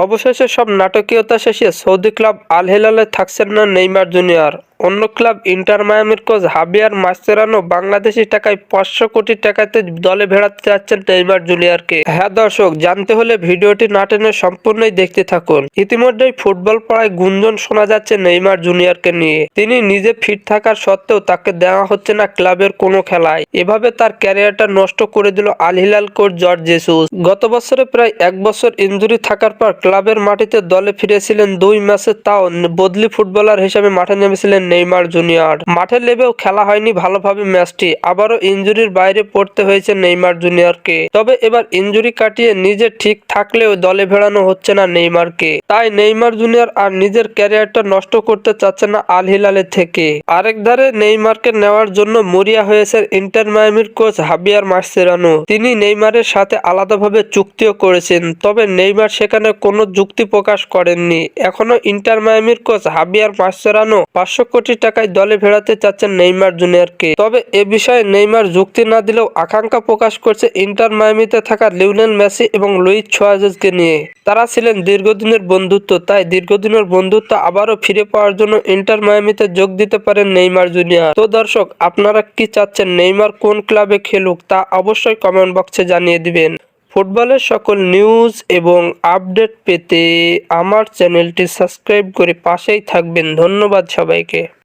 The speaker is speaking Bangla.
অবশেষে সব নাটকীয়তা শেষে সৌদি ক্লাব আল হেলালে থাকছেন না নেইমার জুনিয়র। অন্য ক্লাব ইন্টার মায়ামির কোচ হাবিয়ার মাস্তেরানো বাংলাদেশি টাকায় পাঁচশো কোটি টাকাতে দলে ভেড়াতে যাচ্ছেন নেইমার জুনিয়রকে। হ্যাঁ দর্শক, জানতে হলে ভিডিওটি না টেনে সম্পূর্ণই দেখতে থাকুন। ইতিমধ্যেই ফুটবল পাড়ায় গুঞ্জন শোনা যাচ্ছে নেইমার জুনিয়রকে নিয়ে। তিনি নিজে ফিট থাকার সত্ত্বেও তাকে দেওয়া হচ্ছে না ক্লাবের কোনো খেলায়। এভাবে তার ক্যারিয়ারটা নষ্ট করে দিল Al Hilal coach Jorge Jesus. গত বছরে প্রায় এক বছর ইঞ্জুরি থাকার পর ক্লাবের মাটিতে দলে ফিরেছিলেন দুই ম্যাচে, তাও বদলি ফুটবলার হিসেবে মাঠে নেমেছিলেন নেইমার জুনিয়র। মাঠে লেবেও খেলা হয়নি ভালোভাবে ম্যাচটি, আবারও ইঞ্জুরির বাইরে পড়তে হয়েছে নেইমার জুনিয়রকে। তবে এবার ইঞ্জুরি কাটিয়ে নিজে ঠিক থাকলেও দলে ভেড়ানো হচ্ছে না নেইমারকে। তাই নেইমার জুনিয়র আর নিজের ক্যারিয়ারটা নষ্ট করতে চাচ্ছে না আল হিলালের থেকে। আরেক ধারে নেইমারকে নেওয়ার জন্য মরিয়া হয়েছে ইন্টার মায়ামির কোচ হাবিয়ার মার্সেরানো। তিনি নেইমারের সাথে আলাদাভাবে চুক্তিও করেছেন, তবে নেইমার সেখানে কোনো যুক্তি প্রকাশ করেননি। এখনও ইন্টার মায়ামির কোচ হাবিয়ার মার্সেরানো পাঁচশো কোটি টাকায় দলে ফেরাতে চাচ্ছেন নেইমার জুনিয়রকে। তবে এ বিষয়ে নেইমার যুক্তি না দিলেও আকাঙ্ক্ষা প্রকাশ করছে ইন্টার মায়ামিতে থাকা লিওনেল মেসি এবং লুইস সোয়াজেসকে নিয়ে। তারা ছিলেন দীর্ঘদিনের বন্ধুত্ব, তাই দীর্ঘদিনের বন্ধুত্ব আবারও ফিরে পাওয়ার জন্য ইন্টার মায়ামিতে যোগ দিতে পারেন নেইমার জুনিয়র। তো দর্শক, আপনারা কি চাচ্ছেন নেইমার কোন ক্লাবে খেলুক তা অবশ্যই কমেন্ট বক্সে জানিয়ে দিবেন। ফুটবলের সকল নিউজ এবং আপডেট পেতে আমার চ্যানেলটি সাবস্ক্রাইব করে পাশেই থাকবেন। ধন্যবাদ সবাইকে।